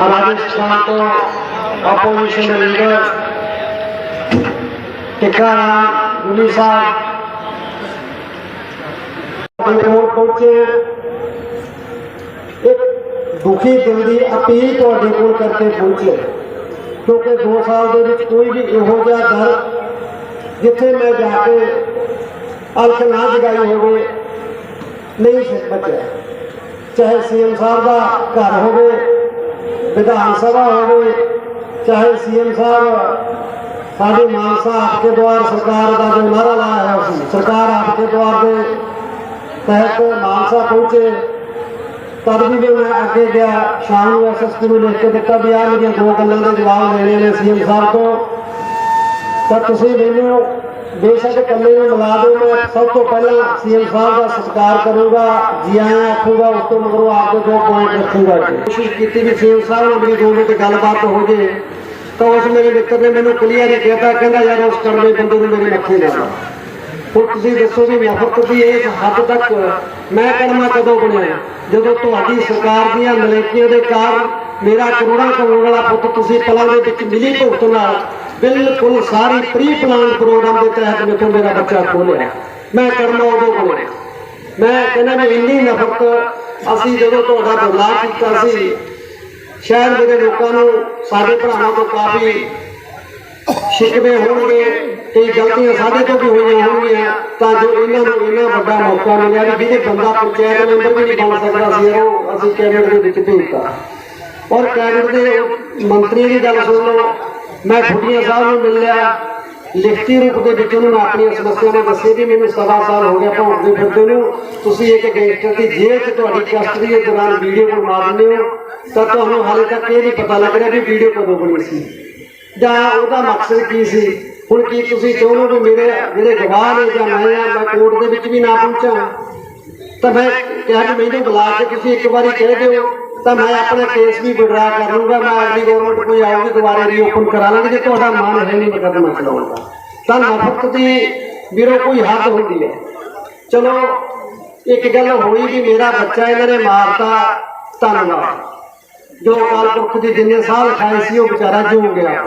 ਰਾਜਸਥਾਨ ਤੋਂ opposition leader ਟਿਕਾਣਾ ਗੁਲੀ ਸਾਹਿਬ ਕੋਲ ਪਹੁੰਚੇ ਇੱਕ ਦੁਖੀ ਦਿਲ ਦੀ ਅਪੀਲ ਤੁਹਾਡੇ ਕੋਲ ਕਰਕੇ ਪਹੁੰਚੇ ਕਿਉਂਕਿ 2 ਸਾਲ ਦੇ ਵਿੱਚ ਕੋਈ ਵੀ ਇਹੋ ਜਿਹਾ ਦਰ ਜਿੱਥੇ ਮੈਂ ਜਾ ਕੇ ਅਲਖ ਨਾ ਜਗਾਈ ਹੋਵੇ ਨਹੀਂ ਸੀ ਬਚਿਆ ਚਾਹੇ ਸੀਐਮ ਸਾਹਿਬ ਦਾ ਘਰ ਹੋਵੇ ਵਿਧਾਨ ਸਭਾ ਹੋਵੇ, ਚਾਹੇ ਸੀਐਮ ਸਾਹਿਬ, ਸਾਡੇ ਮਾਨਸਾ ਆਪਕੇ ਦੁਆਰ ਸਰਕਾਰ ਦਾ ਜੋ ਨਾਰਾ ਲਾਇਆ ਹੋਇਆ ਸੀ, ਸਰਕਾਰ ਆਪਕੇ ਦੁਆਰ ਦੇ ਤਹਿਤ ਮਾਨਸਾ ਪਹੁੰਚੇ, ਤਦ ਵੀ ਮੈਂ ਅੱਗੇ ਗਿਆ, ਸ਼ਾਮ ਨੂੰ ਐਸਐਸਪੀ ਨੂੰ ਲਿਖ ਕੇ ਦਿੱਤਾ ਵੀ ਆਹ ਮੇਰੀਆਂ ਦੋ ਗੱਲਾਂ ਦੇ ਜਵਾਬ ਲੈਣੇ ਨੇ ਸੀਐਮ ਸਾਹਿਬ ਤੋਂ, ਤਾਂ ਤੁਸੀਂ ਮੈਨੂੰ ਬੇਸ਼ੱਕ ਇਕੱਲੇ ਨੂੰ ਮਿਲਾ ਦਿਓ, ਮੈਂ ਸਭ ਤੋਂ ਪਹਿਲਾਂ ਸੀਐਮ ਸਾਹਿਬ ਦਾ ਸਤਿਕਾਰ ਕਰੂੰਗਾ, ਜੀ ਆਇਆਂ ਆਖੂਗਾ, ਉਸ ਤੋਂ ਮਗਰੋਂ ਆਪ ਦੇ ਦੋ ਪੁਆਇੰਟ ਰੱਖੂਗਾ ਕੋਸ਼ਿਸ਼ ਕੀਤੀ ਵੀ ਸੀਐਮ ਸਾਹਿਬ ਨਾਲ ਮੇਰੀ ਦੋ ਮਿੰਟ ਗੱਲਬਾਤ ਹੋ ਜੇ, ਤਾਂ ਉਸ ਮੇਰੇ ਮਿੱਤਰ ਨੇ ਮੈਨੂੰ ਕਲੀਅਰ ਹੀ ਕਹਿਤਾ, ਕਹਿੰਦਾ, ਯਾਰ, ਉਸ ਕਰਮੇ ਬੰਦੇ ਨੂੰ ਮੇਰੇ ਮੱਥੇ ਨਾ ਲਾ। ਹੁਣ ਤੁਸੀਂ ਦੱਸੋ ਵੀ ਨਫ਼ਰਤ ਦੀ ਇਸ ਹੱਦ ਤੱਕ ਮੈਂ ਕਰਮਾ ਕਦੋਂ ਬਣਿਆ? ਜਦੋਂ ਤੁਹਾਡੀ ਸਰਕਾਰ ਦੀਆਂ ਨਲੇਕੀਆਂ ਦੇ ਕਾਰਨ ਮੇਰਾ ਕਰੋੜਾਂ ਕਰੋੜ ਵਾਲਾ ਪੁੱਤ ਤੁਸੀਂ ਪਲਾਂ ਦੇ ਵਿੱਚ ਮਿਲੀ ਭੁਗਤ ਨਾਲ ਬਿਲਕੁਲ ਸਾਰੀ ਪ੍ਰੀ ਪਲਾਨ ਪ੍ਰੋਗਰਾਮ ਦੇ ਤਹਿਤ ਮੇਥੋਂ ਮੇਰਾ ਬੱਚਾ ਖੋਲਿਆ। ਮੈਂ ਕਰਮਾ ਉਦੋਂ ਬਣਿਆ ਮੈਂ ਕਹਿੰਦਾ ਵੀ ਇੰਨੀ ਨਫ਼ਰਤ ਅਸੀਂ ਜਦੋਂ ਤੁਹਾਡਾ ਬਦਲਾਅ ਕੀਤਾ ਸੀ, ਸ਼ਾਇਦ ਮੇਰੇ ਲੋਕਾਂ ਨੂੰ, ਸਾਡੇ ਭਰਾਵਾਂ ਤੋਂ ਕਾਫੀ ਸ਼ਿਕਵੇ ਹੋਣਗੇ, ਕਈ ਗਲਤੀਆਂ ਸਾਡੇ ਤੋਂ ਵੀ ਹੋਈਆਂ ਹੋਣਗੀਆਂ, ਤਾਂ ਜੋ ਇਹਨਾਂ ਨੂੰ ਇਹਨਾਂ ਵੱਡਾ ਮੌਕਾ ਮਿਲਿਆ ਵੀ ਜਿਹਦੇ ਬੰਦਾ ਪੰਚਾਇਤ ਮੈਂਬਰ ਵੀ ਨਹੀਂ ਬਣ ਸਕਦਾ ਸੀ, ਉਹ ਅਸੀਂ ਕੈਬਨਿਟ ਦੇ ਵਿੱਚ ਭੇਜਤਾ। ਔਰ ਕੈਬਨਿਟ ਦੇ ਮੰਤਰੀ ਦੀ ਗੱਲ ਸੁਣ ਲਓ, ਮੈਂ ਫੁੱਟੀਆਂ ਸਾਹਿਬ ਨੂੰ ਮਿਲ ਲਿਆ। ਲਿਖਤੀ ਰੂਪ ਦੇ ਵਿੱਚ ਉਹਨਾਂ ਆਪਣੀਆਂ ਸਮੱਸਿਆਵਾਂ ਦੱਸੇ ਵੀ ਮੈਨੂੰ ਸਵਾ ਸਾਲ ਹੋ ਗਿਆ ਭੌਂਕਦੇ ਫਿਰਦੇ ਨੂੰ। ਤੁਸੀਂ ਇੱਕ ਗੈਂਗਸਟਰ ਦੀ ਜੇਲ੍ਹ 'ਚ ਤੁਹਾਡੀ ਕਸਟਡੀ ਦੇ ਦੌਰਾਨ ਵੀਡੀਓ ਬਣਵਾ ਦਿੰਦੇ ਹੋ। ਤਾਂ ਤੁਹਾਨੂੰ ਹਾਲੇ ਤੱਕ ਇਹ ਨਹੀਂ ਪਤਾ ਲੱਗ ਰਿਹਾ ਵੀ ਵੀਡੀਓ ਕਦੋਂ ਬਣੀ ਸੀ। ਜਾਂ ਉਹਦਾ ਮਕਸਦ ਕੀ ਸੀ? ਹੁਣ ਕੀ ਤੁਸੀਂ ਚਾਹੁੰਦੇ ਵੀ ਮੇਰੇ ਜਿਹੜੇ ਗਵਾਹ ਨੇ ਜਾਂ ਮੈਂ ਆ, ਮੈਂ ਕੋਰਟ ਦੇ ਵਿੱਚ ਵੀ ਨਾ ਪਹੁੰਚਾਂ? ਤਾਂ ਮੈਂ ਕਿਹਾ ਕਿ ਮੈਨੂੰ ਬੁਲਾ ਕੇ ਤੁਸੀਂ ਇੱਕ ਵਾਰੀ ਕਹਿ ਦਿਓ। ਤਾਂ ਮੈਂ ਆਪਣਾ ਕੇਸ ਵੀ ਵਿਡਰਾ ਕਰ ਲੂੰਗਾ ਮੈਂ ਅਗਲੀ ਗਵਰਨਮੈਂਟ ਕੋਈ ਆਊਗੀ, ਦੁਬਾਰਾ ਰੀਓਪਨ ਕਰਾ ਲਾਂਗੇ ਜੇ ਤੁਹਾਡਾ ਮਨ ਹੈ ਨਹੀਂ ਮੁਕੱਦਮਾ ਚਲਾਉਣ ਦਾ। ਤਾਂ ਨਫ਼ਰਤ ਦੀ ਵੀਰੋ ਕੋਈ ਹੱਦ ਹੁੰਦੀ ਹੈ। ਚਲੋ, ਇੱਕ ਗੱਲ ਹੋਈ ਵੀ ਮੇਰਾ ਬੱਚਾ ਇਹਨਾਂ ਨੇ ਮਾਰਤਾ, ਧੰਨਵਾਦ। ਜੋ ਅਕਾਲ ਪੁਰਖ ਦੀ ਜਿੰਨੇ ਸਾਹ ਲਿਖਾਏ ਸੀ, ਉਹ ਵਿਚਾਰਾ ਜਿਉ ਗਿਆ।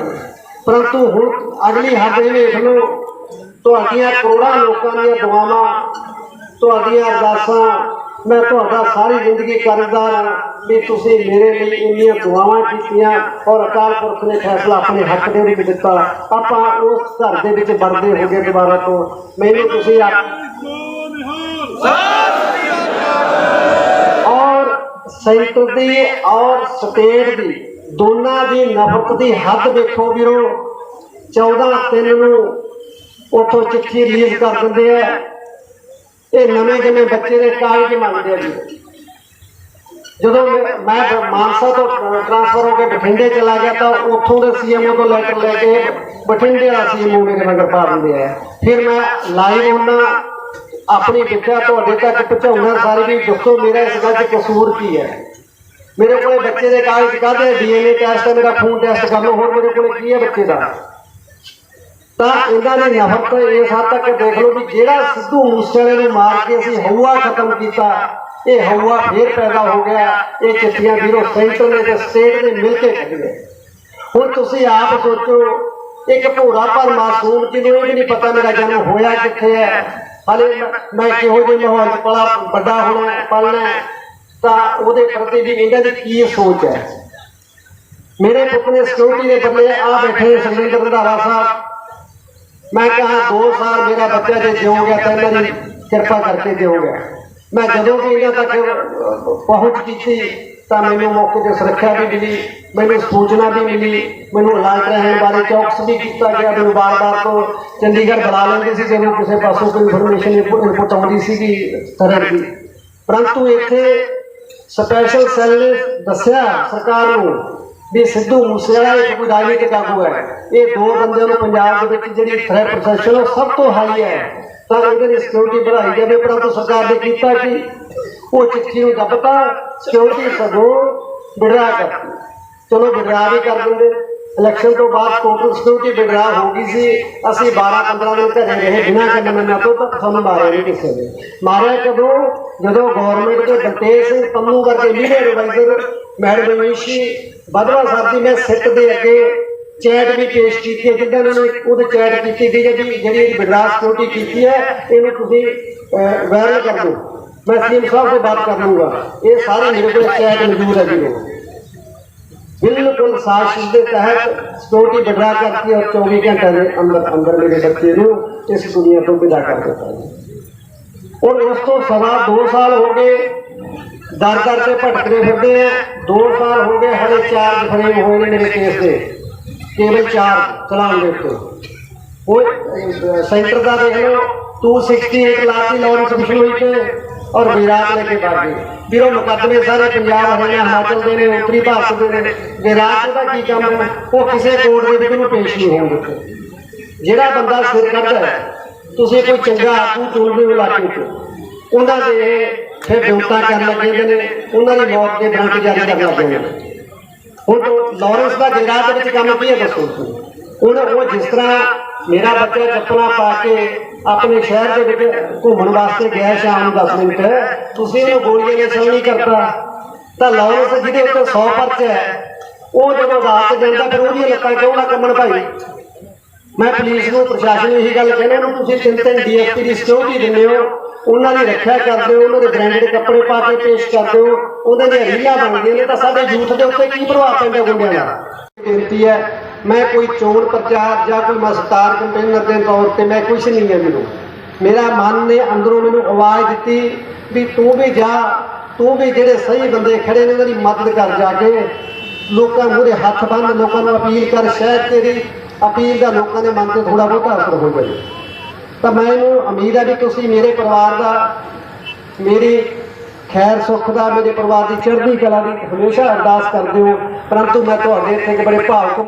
ਪਰੰਤੂ ਹੁਣ ਅਗਲੀ ਹੱਦ ਇਹ ਵੇਖ ਲਓ, ਤੁਹਾਡੀਆਂ ਕਰੋੜਾਂ ਲੋਕਾਂ ਦੀਆਂ ਦੁਆਵਾਂ, ਤੁਹਾਡੀਆਂ ਅਰਦਾਸਾਂ, ਮੈਂ ਤੁਹਾਡਾ ਸਾਰੀ ਜ਼ਿੰਦਗੀ ਕਰਜ਼ਦਾਰ ਵੀ ਤੁਸੀਂ ਮੇਰੇ ਲਈ ਇੰਨੀਆਂ ਦੁਆਵਾਂ ਕੀਤੀਆਂ ਔਰ ਅਕਾਲ ਪੁਰਖ ਨੇ ਫੈਸਲਾ ਆਪਣੇ ਹੱਕ ਦੇ ਵਿੱਚ ਦਿੱਤਾ। ਆਪਾਂ ਉਸ ਘਰ ਦੇ ਵਿੱਚ ਵੜਦੇ ਹੋ ਦੁਬਾਰਾ ਤੋਂ। ਮੈਨੂੰ ਤੁਸੀਂ ਆਪ ਔਰ ਸੈਂਟਰ ਦੀ ਔਰ ਸਟੇਟ ਦੀ ਦੋਨਾਂ ਦੀ ਨਫ਼ਰਤ ਦੀ ਹੱਦ ਦੇਖੋ ਵੀਰੋ। 14 ਤਿੰਨ ਨੂੰ ਉਥੋਂ ਚਿੱਠੀ ਰਿਲੀਜ਼ ਕਰ ਦਿੰਦੇ ਆ। ਇਹ ਨਵੇਂ ਜਿਵੇਂ ਬੱਚੇ ਦੇ ਕਾਗਜ਼ ਮੰਗਦੇ ਆ ਜੀ। ਜਦੋਂ ਮੈਂ ਮਾਨਸਾ ਤੋਂ ਟ੍ਰਾਂਸਫਰ ਹੋ ਕੇ ਬਠਿੰਡੇ ਚਲਾ ਗਿਆ ਤਾਂ ਉੱਥੋਂ ਦੇ ਸੀਐਮਓ ਤੋਂ ਲੈਟਰ ਲੈ ਕੇ ਬਠਿੰਡੇ ਵਾਲਾ ਸੀਐਮਓ ਮੇਰੇ ਮਗਰ ਪਾ ਦਿੰਦੇ ਆ ਫਿਰ ਮੈਂ ਲਾਈਵ ਉਹਨਾਂ ਆਪਣੀ ਵਿਦਿਆ ਤੁਹਾਡੇ ਤੱਕ ਪਹੁੰਚਾਉਣਾ ਸਾਰੀ ਵੀ ਦੱਸੋ ਮੇਰਾ ਇਸ ਗੱਲ 'ਚ ਕਸੂਰ ਕੀ ਹੈ? ਮੇਰੇ ਕੋਲੇ ਬੱਚੇ ਦੇ ਕਾਗਜ਼ ਕਾਹਦੇ ਡੀਐਨਏ ਟੈਸਟ ਹੈ ਮੇਰਾ ਖੂਨ ਟੈਸਟ ਕਰ ਲਓ, ਹੋਰ ਮੇਰੇ ਕੋਲੇ ਕੀ ਹੈ ਬੱਚੇ ਦਾ? ਤਾਂ ਇਹਨਾਂ ਨੇ ਨਫ਼ਰਤ ਇਸ ਹੱਦ ਤੱਕ ਦੇਖ ਲਓ ਵੀ ਜਿਹੜਾ ਸਿੱਧੂ ਮੂਸੇਵਾਲੇ ਨੇ ਮਾਰ ਕੇ ਅਸੀਂ ਹਊਆ ਖਤਮ ਕੀਤਾ ਇਹ ਹਊਆ ਫੇਰ ਪੈਦਾ ਹੋ ਗਿਆ। ਇਹ ਚਿੱਠੀਆਂ ਵੀਰੋ ਸੈਂਟਰ ਨੇ ਤੇ ਸਟੇਟ ਨੇ ਮਿਲ ਕੇ ਕੱਢੀਆਂ ਹੁਣ ਤੁਸੀਂ ਆਪ ਸੋਚੋ, ਇੱਕ ਭੋਰਾ ਪਰ ਮਾਸੂਮ ਜਿਹਨੂੰ ਇਹ ਵੀ ਨਹੀਂ ਪਤਾ ਮੇਰਾ ਜਨਮ ਹੋਇਆ ਕਿੱਥੇ ਹੈ। ਹਲੇ ਮੈਂ- ਕਿਹੋ ਜਿਹੇ ਮਾਹੌਲ ਪਲਾ ਵੱਡਾ ਹੋਣਾ ਪਲਣਾ ਤਾਂ ਉਹਦੇ ਪ੍ਰਤੀ ਵੀ ਇਹਨਾਂ ਦੀ ਕੀ ਸੋਚ ਹੈ? ਮੇਰੇ ਪੁੱਤ ਨੇ ਸਿਕਿਉਰਿਟੀ ਦੇ ਬਦਲੇ ਆ ਬੈਠੇ ਸਰਵਿੰਦਰ ਰੰਧਾਵਾ ਸਾਹਿਬ। ਮੈਂ ਕਹਾ 2 ਸਾਲ ਮੇਰਾ ਬੱਚਾ ਜੇ ਜਿਉ ਗਿਆ ਤਾਂ ਇਹਨਾਂ ਦੀ ਕਿਰਪਾ ਕਰਕੇ ਜਿਉ ਗਿਆ। ਮੈਂ ਜਦੋਂ ਵੀ ਇਹਨਾਂ ਤੱਕ ਪਹੁੰਚ ਕੀਤੀ ਤਾਂ ਮੈਨੂੰ ਮੌਕੇ ਤੇ ਸੁਰੱਖਿਆ ਵੀ ਮਿਲੀ ਮੈਨੂੰ ਸੂਚਨਾ ਵੀ ਮਿਲੀ ਮੈਨੂੰ ਅਲਰਟ ਰਹਿਣ ਬਾਰੇ ਚੌਕਸ ਵੀ ਕੀਤਾ ਗਿਆ ਮੈਨੂੰ ਬਾਰ-ਬਾਰ ਤੋਂ ਚੰਡੀਗੜ੍ਹ ਬੁਲਾ ਲੈਂਦੇ ਸੀ ਜਦੋਂ ਕਿਸੇ ਪਾਸੋਂ ਕੋਈ ਇਨਫੋਰਮੇਸ਼ਨ ਇਨਪੁਟ ਆਉਂਦੀ ਸੀਗੀ ਤਰ੍ਹਾਂ ਦੀ। ਪਰੰਤੂ ਇੱਥੇ ਸਪੈਸ਼ਲ ਸੈੱਲ ਨੇ ਦੱਸਿਆ ਸਰਕਾਰ ਨੂੰ ਵੀ ਸਿੱਧੂ ਮੂਸੇਵਾਲਾ ਇੱਕ ਕੋਈ ਰਾਜਨੀਤਿਕ ਆਗੂ ਹੈ। ਇਹ ਦੋ ਬੰਦਿਆਂ ਨੂੰ ਪੰਜਾਬ ਦੇ ਵਿੱਚ ਜਿਹੜੀ ਥ੍ਰੈਟ ਪ੍ਰੋਸੈਸ਼ਨ ਉਹ ਸਭ ਤੋਂ ਹਾਈ ਹੈ। ਤਾਂ ਇਹਨਾਂ ਲਈ ਸਿਕਿਉਰਿਟੀ ਬਣਾਈ ਜਾਵੇ ਪਰੰਤੂ ਸਰਕਾਰ ਨੇ ਕੀਤਾ ਕਿ ਉਹ ਚਿੱਠੀ ਨੂੰ ਦੱਬਤਾ। ਸਿਕਿਉਰਿਟੀ ਸਗੋਂ ਵਿਡਰਾ ਕਰਤੀ ਚਲੋ ਵਿਡਰਾ ਵੀ ਕਰ ਦਿੰਦੇ। ਇਲੈਕਸ਼ਨ ਤੋਂ ਬਾਅਦ ਟੋਟਲ ਸਿਕਿਉਰਿਟੀ ਵਿਡਰਾ ਹੋ ਗਈ ਸੀ, ਅਸੀਂ 12 15 ਦਿਨ ਘਰੇ ਰਹੇ, ਬਿਨਾਂ ਕੰਨ ਤੋਂ ਤੱਕ ਸਾਨੂੰ ਮਾਰਿਆ ਨਹੀਂ ਕਿਸੇ ਨੇ। ਮਾਰਿਆ ਕਦੋਂ? ਜਦੋਂ ਗਵਰਨਮੈਂਟ ਦੇ ਬਲਤੇਜ ਸਿੰਘ ਪੰਨੂ ਵਰਗੇ media adviser madam Manishi Badwa Sahib ਦੀ ਮੈਂ ਸਿੱਟ ਦੇ ਅੱਗੇ ਚੈਟ ਵੀ ਪੇਸ਼ ਕੀਤੀ ਹੈ, ਜਿੱਦਾਂ ਇਹਨਾਂ ਨੇ ਉਹਦੇ ਚੈਟ ਕੀਤੀ ਗਈ ਹੈ ਜਿਹੜੀ ਵਿਡਰਾ ਸਿਕਿਉਰਿਟੀ ਕੀਤੀ ਹੈ, ਇਹਨੂੰ ਤੁਸੀਂ ਵਾਇਰਲ ਕਰ ਦਿਓ। ਮੈਂ ਸੀਐਮ ਸਾਹਿਬ ਤੋਂ ਬਾਤ ਕਰ ਲੂੰਗਾ ਇਹ ਸਾਰੇ ਮੇਰੇ ਕੋਲ ਚੈਟ ਮੌਜੂਦ ਹੈ ਜੀ। ਬਿਲਕੁਲ ਸਾਜ਼ਿਸ਼ ਦੇ ਤਹਿਤ ਸਿਕਿਉਰਿਟੀ ਵਿਡਰਾ ਕਰਤੀ ਔਰ 24 ਘੰਟੇ ਦੇ ਅੰਦਰ ਅੰਦਰ ਮੇਰੇ ਬੱਚੇ ਨੂੰ ਇਸ ਦੁਨੀਆ ਤੋਂ ਵਿਦਾ ਕਰ ਦਿੱਤਾ ਔਰ ਉਸ ਤੋਂ ਸਵਾ 2 ਸਾਲ ਹੋ ਗਏ ਦਰ ਦਰ ਤੇ ਭਟਕਦੇ ਫਿਰਦੇ ਆ 2 ਸਾਲ ਹੋ ਗਏ ਹਲੇ ਚਾਰਜ ਫਰੇਮ ਹੋਏ ਨੇ ਮੇਰੇ ਕੇਸ ਦੇ ਕੇਵਲ ਚਾਰ ਚਲਾਉਣ ਦੇ ਉੱਤੇ ਉਹ ਸੈਂਟਰ ਦਾ ਦੇਖ ਲਓ 268 ਲਾਤੀ ਲਾਰੈਂਸ ਬਿਸ਼ਨੋਈ ਤੇ ਔਰ ਵਿਰਾਟ ਲੈ ਕੇ ਬਾਗੀ ਵੀਰੋ ਮੁਕੱਦਮੇ ਸਾਰੇ ਪੰਜਾਬ ਹਰਿਆਣਾ ਹਿਮਾਚਲ ਦੇ ਨੇ ਉੱਤਰੀ ਭਾਰਤ ਦੇ ਨੇ। ਵਿਰਾਟ ਦਾ ਕੀ ਕੰਮ ਹੈ? ਉਹ ਕਿਸੇ ਕੋਰਟ ਦੇ ਵਿੱਚ ਪੇਸ਼ ਨਹੀਂ ਹੋਣ ਦਿੱਤੇ। ਜਿਹੜਾ ਬੰਦਾ ਸਿਰ ਕੱਢਦਾ ਹੈ ਤੁਸੀਂ ਕੋਈ ਚੰਗਾ ਆਗੂ ਚੁਣਦੇ ਹੋ ਇਲਾਕੇ 'ਚ ਉਹਨਾਂ ਦੇ ਫਿਰ ਡਿਊਟਾ ਕਰਨ ਲੱਗੇ ਨੇ। ਉਹਨਾਂ ਦੀ ਮੌਤ ਦੇ ਵਾਰੰਟ ਜਾਰੀ ਕਰਨ ਲੱਗੇ ਨੇ। ਹੁਣ ਲਾਰੈਂਸ ਦਾ ਜੰਗਾਤ ਦੇ ਵਿੱਚ ਕੰਮ ਕੀ ਹੈ ਦੱਸੋ? ਤੁਸੀਂ ਹੁਣ ਉਹ ਜਿਸ ਤਰ੍ਹਾਂ ਮੇਰਾ ਬੱਚਾ ਚੱਪਲਾਂ ਪਾ ਕੇ ਆਪਣੇ ਸ਼ਹਿਰ ਦੇ ਵਿੱਚ ਘੁੰਮਣ ਵਾਸਤੇ ਗਿਆ ਸ਼ਾਮ ਨੂੰ 10 ਮਿੰਟ, ਤੁਸੀਂ ਉਹਨੂੰ ਗੋਲੀਆਂ ਦੇ ਸਾਹਮਣੇ ਕਰਤਾ। ਤਾਂ ਲਾਰੈਂਸ ਜਿਹਦੇ ਉੱਤੇ 100 ਪਰਚਾ ਹੈ। ਉਹ ਜਦੋਂ ਰਾਤ ਜਾਂਦਾ, ਫਿਰ ਉਹਦੀਆਂ ਲੱਤਾਂ ਕਿਉਂ ਨਾ ਕੰਮਣ ਭਾਈ? ਮੈਂ ਪੁਲਿਸ ਨੂੰ, ਪ੍ਰਸ਼ਾਸਨ ਨੂੰ ਇਹੀ ਗੱਲ ਕਹਿੰਦਾ ਨੂੰ ਤੁਸੀਂ ਤਿੰਨ ਤਿੰਨ ਡੀਐਸਪੀ ਦੀ ਸਿਕਿਉਰਿਟੀ ਦਿੰਦੇ ਹੋ। ਉਹਨਾਂ ਦੀ ਰੱਖਿਆ ਕਰਦੇ ਹੋ, ਉਹਨਾਂ ਦੇ ਬ੍ਰਾਂਡਡ ਕੱਪੜੇ ਪਾ ਕੇ ਪੇਸ਼ ਕਰਦੇ ਹੋ। ਉਹਨਾਂ ਦੀਆਂ ਰੀਲਾਂ ਬਣਦੀਆਂ ਨੇ, ਤਾਂ ਸਾਡੇ ਯੂਥ ਦੇ ਉੱਤੇ ਕੀ ਪ੍ਰਭਾਵ ਪੈਂਦਾ ਗੁੰਡਿਆਂ ਦਾ ਬੇਨਤੀ ਹੈ ਮੈਂ ਕੋਈ ਚੋਣ ਪ੍ਰਚਾਰ ਜਾਂ ਕੋਈ ਮਸਤਾਰ ਕੰਪੇਨਰ ਦੇ ਤੌਰ ਤੇ ਮੈਂ ਕੁਝ ਨਹੀਂ ਹੈ ਮੈਨੂੰ। ਮੇਰਾ ਮਨ ਨੇ ਅੰਦਰੋਂ ਮੈਨੂੰ ਆਵਾਜ਼ ਦਿੱਤੀ ਵੀ ਤੂੰ ਵੀ ਜਾ, ਤੂੰ ਵੀ ਜਿਹੜੇ ਸਹੀ ਬੰਦੇ ਖੜੇ ਨੇ ਉਹਨਾਂ ਦੀ ਮਦਦ ਕਰ ਜਾ ਕੇ। ਲੋਕਾਂ ਮੂਹਰੇ ਹੱਥ ਬੰਨ ਲੋਕਾਂ ਨੂੰ ਅਪੀਲ ਕਰ ਸ਼ਾਇਦ ਤੇਰੀ ਅਪੀਲ ਦਾ ਲੋਕਾਂ ਦੇ ਮਨ ਤੇ ਥੋੜਾ ਬਹੁਤਾ ਅਸਰ ਹੋ ਜਾਵੇ। ਤਾਂ ਮੈਨੂੰ ਉਮੀਦ ਹੈ ਵੀ ਤੁਸੀਂ ਮੇਰੇ ਪਰਿਵਾਰ ਦਾ, ਮੇਰੀ ਖੈਰ ਸੁੱਖ ਦਾ, ਮੇਰੇ ਪਰਿਵਾਰ ਦੀ ਚੜ੍ਹਦੀ ਕਲਾ ਦੀ ਹਮੇਸ਼ਾ ਅਰਦਾਸ ਕਰਦੇ ਹੋ। ਪਰੰਤੂ ਮੈਂ ਤੁਹਾਡੇ ਇੱਥੇ ਇੱਕ ਬੜੇ ਭਾਵਕ